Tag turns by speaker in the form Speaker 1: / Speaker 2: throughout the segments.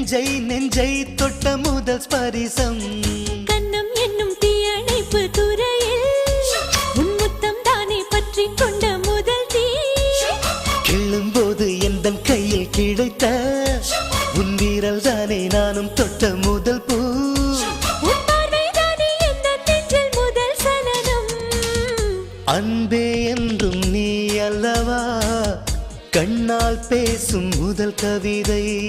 Speaker 1: நெஞ்சை நெஞ்சை தொட்ட முதல் ஸ்பரிசம்.
Speaker 2: கண்ணம் என்னும் தீயணைப்பு துறையில் உன் முத்தம் தானே பற்றி கொண்ட முதல் தீ.
Speaker 1: கிள்ளும் போது எந்த கையில் கிடைத்த உன் வீரல் தானே நானும் தொட்ட முதல் பூ. அன்பே என்றும் நீ அல்லவா? கண்ணால் பேசும் முதல் கவிதை.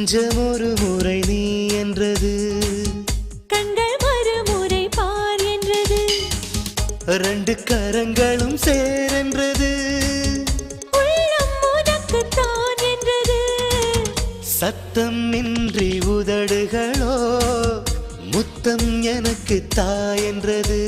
Speaker 1: நெஞ்சம் ஒரு முறை நீ என்றது.
Speaker 2: கண்கள் மறுமுறை பார் என்றது.
Speaker 1: ரெண்டு கரங்களும் சேரென்றது
Speaker 2: என்றது.
Speaker 1: சத்தம் இன்றி உதடுகளோ முத்தம் எனக்கு தாயென்றது